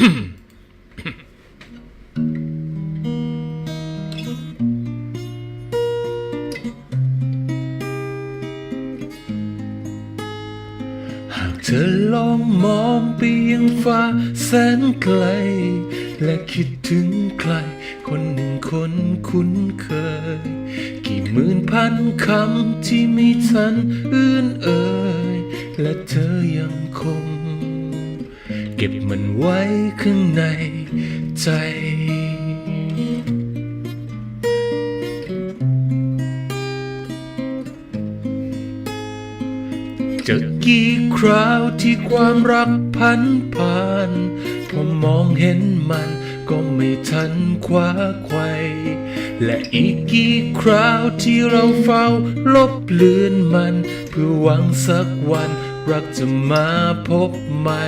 หากเธอลองมองไปยังฟ้าแสนไกล และคิดถึงใคร คนหนึ่งคนคุ้นเคย กี่หมื่นพันคำที่ไม่ทันอื้อนเอ่ยและเธอยังคง เก็บมันไว้ข้างในใจ จะกี่คราวที่ความรักพันผ่านพอมองเห็นมันก็ไม่ทันคว้าไขวและอีกกี่คราวที่เราเฝ้าลบเลือนมัน เพื่อหวังสักวัน รักจะมาพบใหม่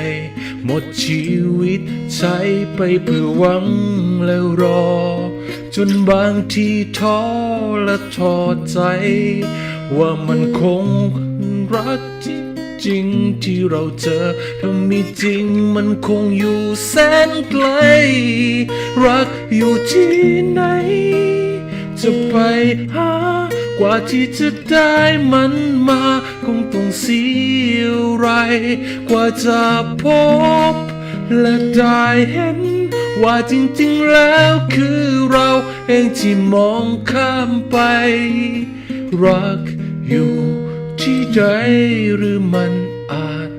หมดชีวิตใช้ไปเพื่อหวังแล้วรอ จนบางทีท้อและท้อใจ ว่ามันคงรักจริงที่เราเจอ ถ้ามีจริงมันคงอยู่แสนไกล รักอยู่ที่ไหน จะไปหากว่าที่จะได้มันมา คงต้องเสีย ไรกว่าจะพบ และได้เห็น ว่าจริงๆแล้วคือเราเองที่มองข้ามไป รักอยู่ที่ใดหรือมันอาจ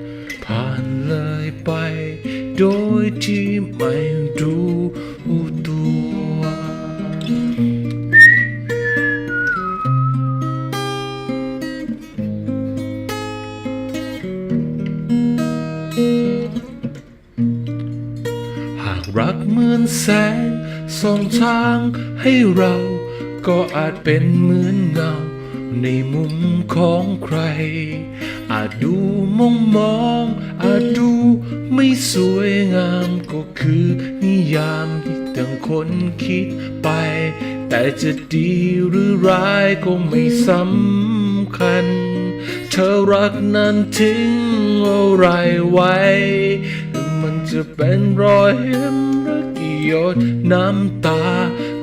ผ่านเลยไป โดยที่ไม่รู้ รักเหมือนแสงส่องทางให้เรา ก็อาจเป็นเหมือนเงา ในมุมของใคร อาจดูมองมอง อาจดูไม่สวยงามก็คือนิยามที่ต่างคนคิดไป แต่จะดีหรือร้ายก็ไม่สำคัญ เธอรักนั้นทิ้งอะไรไว้ จะเป็นรอยเห็นรักกี่หยดน้ำตา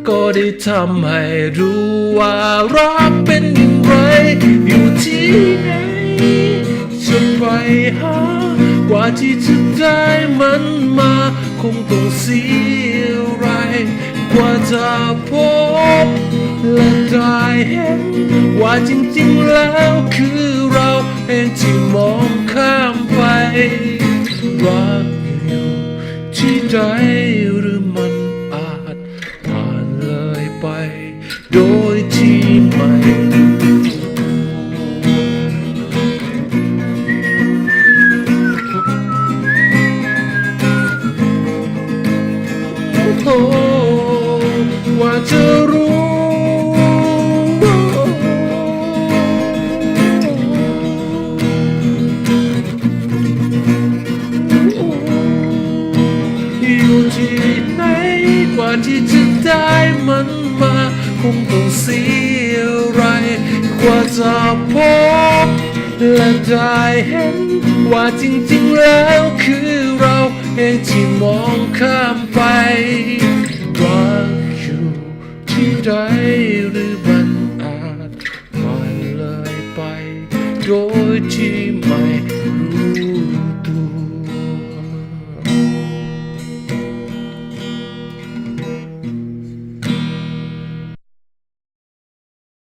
ก็ได้ทำให้รู้ว่ารักเป็นอย่างไร อยู่ที่ไหนจะไปหา กว่าที่จะได้มันมา คงต้องเสียอะไร กว่าจะพบและได้เห็น ว่าจริงๆแล้วคือเราเองที่มองข้ามไปรัก ใจหรือมันอาจผ่านเลยไป โดย จะได้มันมาคงต้องเสียอะไรกว่าจะพบและได้เห็นว่าจริงๆแล้วคือ